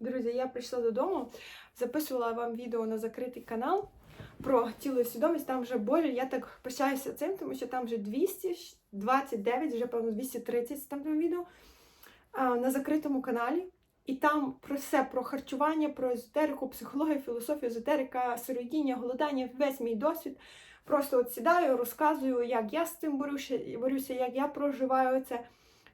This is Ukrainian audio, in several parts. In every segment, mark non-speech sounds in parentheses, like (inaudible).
Друзі, я прийшла додому, записувала вам відео на закритий канал про тіло і свідомість. Там вже боже, я так пишаюся цим, тому що там вже 229, вже певно 230 там там відео на закритому каналі. І там про все, про харчування, про езотерику, психологію, філософію, езотерика, сироїдіння, голодання, весь мій досвід. Просто от сідаю, розказую, як я з цим борюся, борюся, як я проживаю це.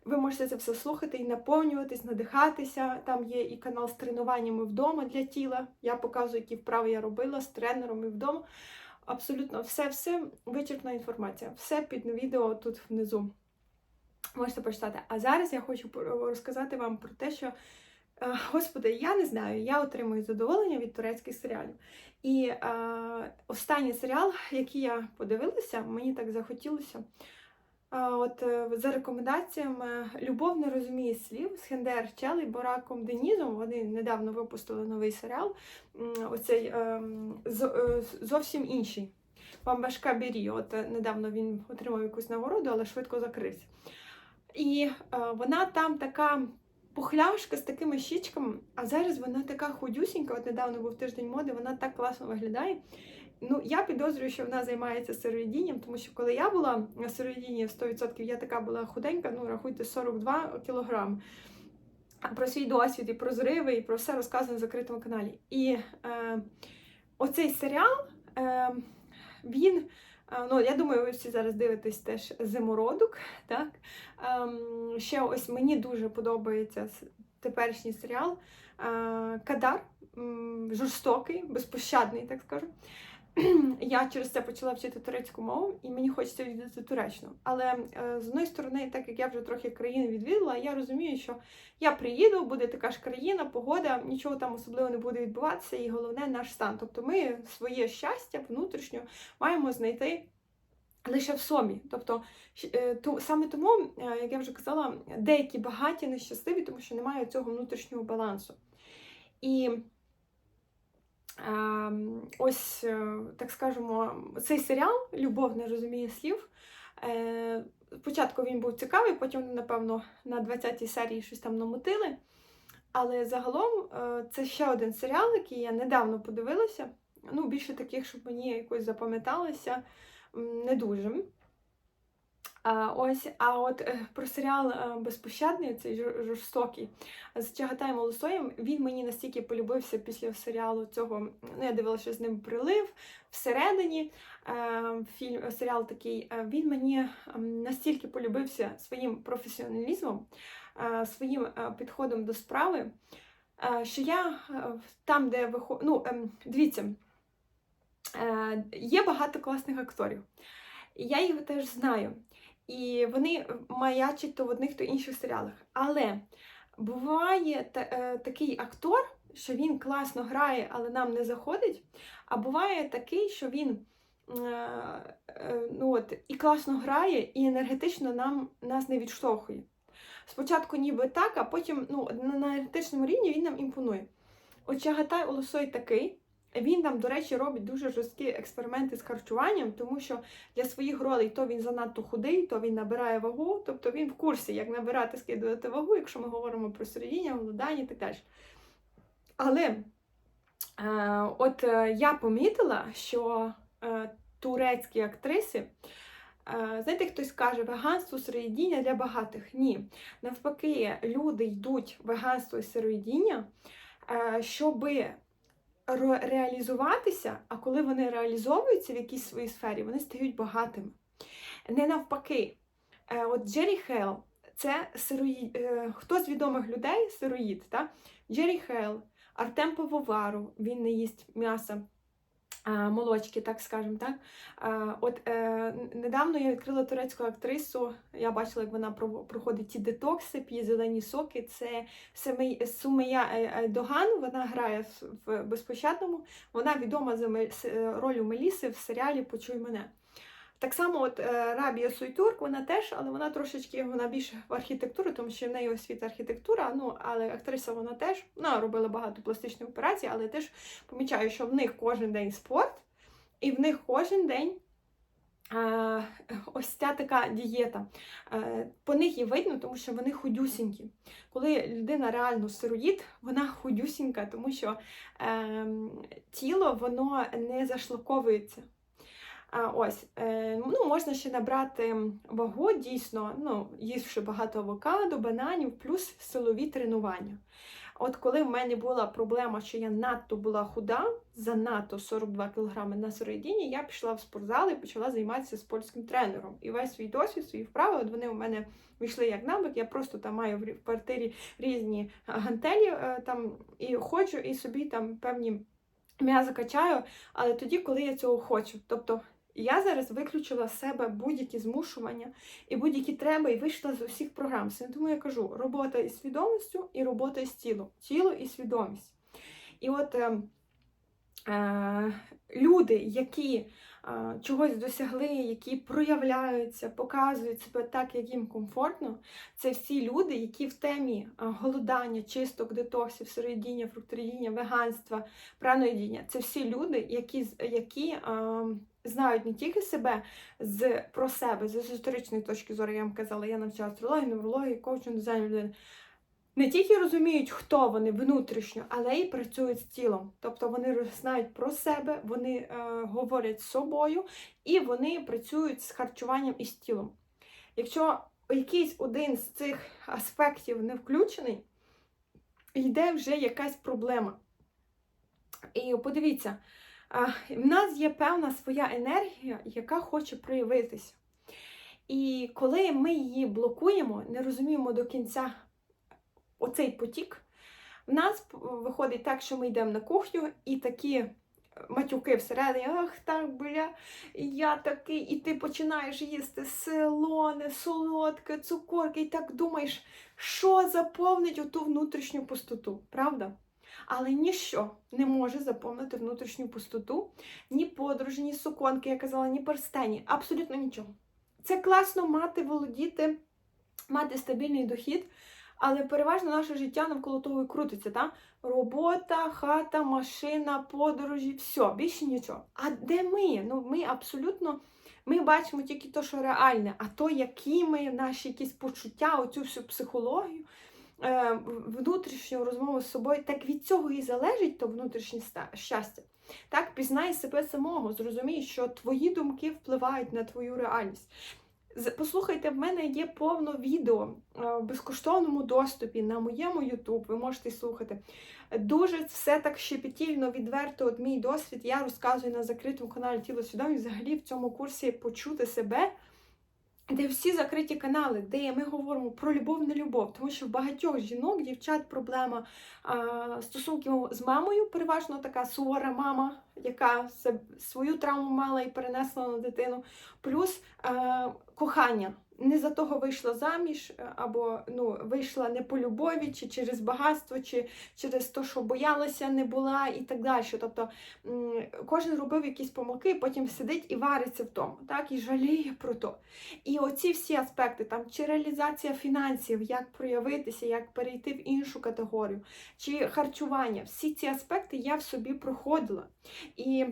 Ви можете це все слухати і наповнюватись, надихатися. Там є і канал з тренуваннями вдома для тіла. Я показую, які вправи я робила з тренером і вдома. Абсолютно все-все вичерпна інформація. Все під відео тут внизу. Можете почитати. А зараз я хочу розказати вам про те, що, е, господи, я не знаю, я отримую задоволення від турецьких серіалів. І е, останній серіал, який я подивилася, мені так захотілося. От е, за рекомендаціями Любов не розуміє слів з Хендер Чел і Бораком Денізом. Вони недавно випустили новий серіал. Оцей ем, е, зовсім інший. Бамбашка Бері. От е, недавно він отримав якусь нагороду, але швидко закрився. І вона там така пухляшка з такими щічками, а зараз вона така худюсінька. От недавно був тиждень моди, вона так класно виглядає. Ну, я підозрюю, що вона займається сироїдінням, тому що коли я була на сироїдінні 100%, я така була худенька, ну рахуйте 42 кілограм. Про свій досвід, і про зриви, і про все розказано на закритому каналі. І е, оцей серіал, е, він, е, ну я думаю, ви всі зараз дивитесь теж зимородок. так? Е, ще ось мені дуже подобається теперішній серіал е, Кадар, жорстокий, безпощадний, так скажу. (clears throat) я через це почала вчити турецьку мову, і мені хочеться відвідати Туреччину. Але е, з одної сторони, так як я вже трохи країни відвідала, я розумію, що я приїду, буде така ж країна, погода, нічого там особливо не буде відбуватися, і головне наш стан. Тобто ми своє щастя внутрішньо маємо знайти. Лише в собі. Тобто е, то, саме тому, е, як я вже казала, деякі багаті нещасливі, тому що немає цього внутрішнього балансу. І ось, е, так скажемо, цей серіал Любов не розуміє слів. Е, спочатку він був цікавий, потім, напевно, на 20-й серії щось там намотили. Але загалом е, це ще один серіал, який я недавно подивилася. Ну, більше таких, щоб мені якось запам'яталося, не дуже. Ось, а от е, про серіал е, Безпощадний, цей жорстокий з Чагатаєм Молосоєм, він мені настільки полюбився після серіалу цього. Ну, я дивилася з ним прилив всередині. Е, фільм, серіал такий, він мені настільки полюбився своїм професіоналізмом, своїм підходом до справи, що я там, де виход... ну, ем, дивіться, є багато класних акторів. Я їх теж знаю. І вони маячать то в одних, то інших серіалах. Але буває та, е, такий актор, що він класно грає, але нам не заходить. А буває такий, що він е, е, ну от, і класно грає, і енергетично нам, нас не відштовхує. Спочатку ніби так, а потім ну, на енергетичному рівні він нам імпонує. От Чагатай Олосой такий. Він там, до речі, робить дуже жорсткі експерименти з харчуванням, тому що для своїх ролей то він занадто худий, то він набирає вагу, тобто він в курсі, як набирати, скидувати вагу, якщо ми говоримо про середіння, голодання і так далі. Але е, от е, я помітила, що е, турецькі актриси. Е, знаєте, хтось каже, веганство сироїдіння для багатих. Ні. Навпаки, люди йдуть в веганство і сироїдіння, е, щоби реалізуватися, а коли вони реалізовуються в якійсь своїй сфері, вони стають багатими. Не навпаки, е, от Джері Хейл це сироїд, е, хто з відомих людей сироїд, так? Джері Хейл, Артем Пововару, він не їсть м'яса молочки, так скажемо. так. От е, недавно я відкрила турецьку актрису. Я бачила, як вона проходить ті детокси, п'є зелені соки. Це Сумея е, е, Доган. Вона грає в безпощадному. Вона відома за ролью Меліси в серіалі Почуй мене. Так само, от е, Рабія Суйтурк, вона теж, але вона трошечки вона більше в архітектурі, тому що в неї освіта архітектура. Ну, але актриса вона теж вона робила багато пластичних операцій, але теж помічаю, що в них кожен день спорт, і в них кожен день е, ось ця така дієта. Е, По них і видно, тому що вони худюсінькі. Коли людина реально сироїд, вона худюсінька, тому що е, тіло воно не зашлаковується. Ось, е, ну, можна ще набрати вагу, дійсно, ну, ївши багато авокадо, бананів, плюс силові тренування. От коли в мене була проблема, що я надто була худа, занадто 42 кг на середині, я пішла в спортзал і почала займатися з польським тренером. І весь свій досвід, свої вправи, от вони у мене вийшли як навик. Я просто там маю в квартирі різні гантелі е, там і ходжу, і собі там певні м'язи качаю, але тоді, коли я цього хочу. Тобто я зараз виключила з себе будь-які змушування і будь-які треба, і вийшла з усіх програм. Тому я кажу: робота із свідомістю і робота із тілом. Тіло і свідомість. І от е, е, люди, які е, чогось досягли, які проявляються, показують себе так, як їм комфортно, це всі люди, які в темі е, голодання, чисток, детоксів, сироїдіння, фрукторіїння, веганства, праноїдіння. Це всі люди, які, які е, знають не тільки себе з про себе з езотеричної точки зору, я вам казала, я навчала астрологію, неврологію, коучинг, дизайн людини. Не тільки розуміють, хто вони внутрішньо, але й працюють з тілом. Тобто вони знають про себе, вони е, говорять з собою і вони працюють з харчуванням і з тілом. Якщо якийсь один з цих аспектів не включений, йде вже якась проблема. І подивіться, в нас є певна своя енергія, яка хоче проявитися. І коли ми її блокуємо, не розуміємо до кінця оцей потік, в нас виходить так, що ми йдемо на кухню і такі матюки всередині, ах, так, бля, я такий, і ти починаєш їсти солоне, солодке, цукорки, і так думаєш, що заповнить оту внутрішню пустоту, правда? Але ніщо не може заповнити внутрішню пустоту, ні подорожі, ні суконки, я казала, ні перстені, абсолютно нічого. Це класно мати, володіти, мати стабільний дохід, але переважно наше життя навколо того і крутиться. Та? Робота, хата, машина, подорожі, все, більше нічого. А де ми? Ну, Ми абсолютно ми бачимо тільки те, що реальне, а то, які ми, наші якісь почуття, оцю всю психологію. Е, внутрішню розмову з собою, так від цього і залежить то внутрішнє щастя. Так, пізнай себе самого, зрозумій, що твої думки впливають на твою реальність. Послухайте, в мене є повно відео е, в безкоштовному доступі на моєму YouTube, ви можете слухати. Дуже все так щепетільно, відверто, от мій досвід, я розказую на закритому каналі Тіло Свідомість, взагалі в цьому курсі почути себе де всі закриті канали, де ми говоримо про любов, не любов, тому що в багатьох жінок, дівчат, проблема а, стосунків з мамою, переважно така сувора мама, яка свою травму мала і перенесла на дитину, плюс а, кохання не за того вийшла заміж, е, або ну, вийшла не по любові, чи через багатство, чи через те, що боялася, не була, і так далі. Тобто кожен робив якісь помилки, потім сидить і вариться в тому, так, і жаліє про то. І оці всі аспекти, там, чи реалізація фінансів, як проявитися, як перейти в іншу категорію, чи харчування, всі ці аспекти я в собі проходила. І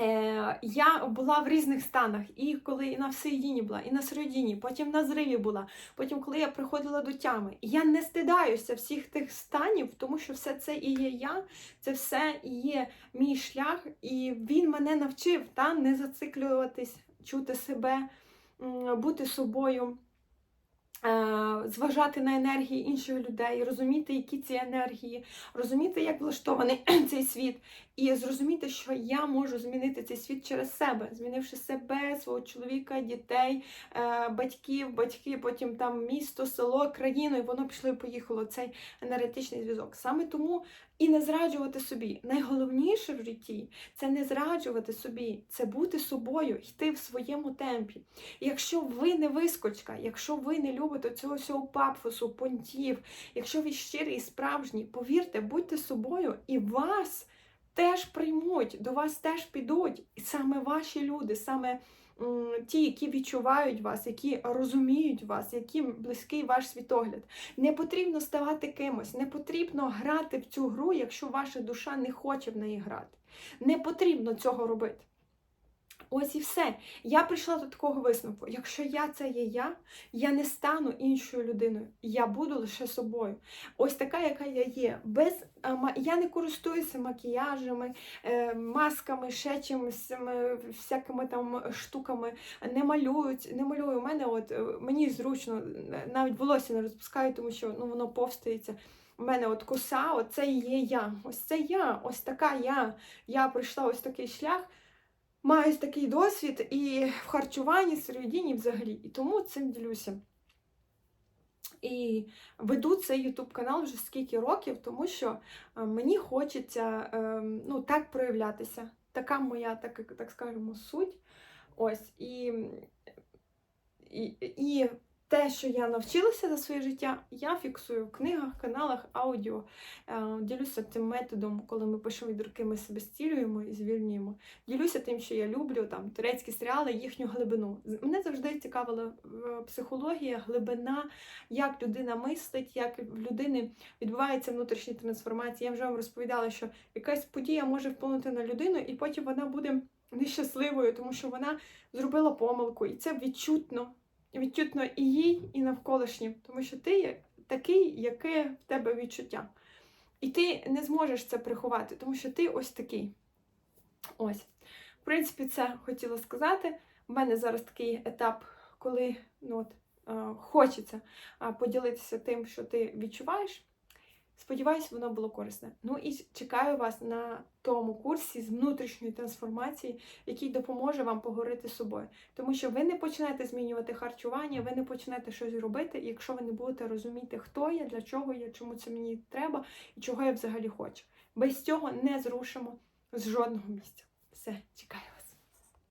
Е, Я була в різних станах, і коли і на всеїдіні була, і на середині, потім на зриві була, потім, коли я приходила до тями. я не стидаюся всіх тих станів, тому що все це і є я, це все і є мій шлях, і він мене навчив та, не зациклюватись, чути себе, бути собою. Зважати на енергії інших людей, розуміти, які ці енергії, розуміти, як влаштований (clears throat) цей світ, і зрозуміти, що я можу змінити цей світ через себе, змінивши себе, свого чоловіка, дітей, е, батьків, батьки, потім там місто, село, країну, і воно пішло і поїхало. Цей енергетичний зв'язок. Саме тому і не зраджувати собі. Найголовніше в житті це не зраджувати собі, це бути собою, йти в своєму темпі. Якщо ви не вискочка, якщо ви не любите цього всього папфосу, понтів, якщо ви щирі і справжні, повірте, будьте собою і вас теж приймуть, до вас теж підуть. І саме ваші люди, саме ті, які відчувають вас, які розуміють вас, яким близький ваш світогляд. Не потрібно ставати кимось, не потрібно грати в цю гру, якщо ваша душа не хоче в неї грати. Не потрібно цього робити. Ось і все. Я прийшла до такого висновку. Якщо я це є я, я не стану іншою людиною. Я буду лише собою. Ось така, яка я є. Без я не користуюся макіяжами, е, масками, ще чимось, всякими там штуками. Не малюють, не малюю. У мене от е, мені зручно, е, навіть волосся не розпускаю, тому що ну воно повстається. У мене от коса, оце і є я. Ось це я, ось така я. Я пройшла ось такий шлях. Маю такий досвід і в харчуванні, середині взагалі. І тому цим ділюся. І веду цей YouTube канал вже скільки років, тому що е, мені хочеться е, ну, так проявлятися. Така моя, так, так скажемо, суть. Ось. І, і, і те, що я навчилася за своє життя, я фіксую в книгах, каналах, аудіо. Е, Ділюся цим методом, коли ми пишемо від руки, ми себе стілюємо і звільнюємо. Ділюся тим, що я люблю, там турецькі серіали, їхню глибину. Мене завжди цікавила психологія, глибина, як людина мислить, як в людини відбувається внутрішня трансформація. Я вже вам розповідала, що якась подія може вплинути на людину, і потім вона буде нещасливою, тому що вона зробила помилку, і це відчутно. Відчутно і їй, і навколишнім, тому що ти є такий, яке в тебе відчуття. І ти не зможеш це приховати, тому що ти ось такий. Ось. В принципі, це хотіла сказати. У мене зараз такий етап, коли ну, от, е, хочеться поділитися тим, що ти відчуваєш. Сподіваюсь, воно було корисне. Ну і чекаю вас на тому курсі з внутрішньої трансформації, який допоможе вам поговорити з собою. Тому що ви не почнете змінювати харчування, ви не почнете щось робити, якщо ви не будете розуміти, хто я, для чого я, чому це мені треба і чого я взагалі хочу. Без цього не зрушимо з жодного місця. Все, чекаю вас.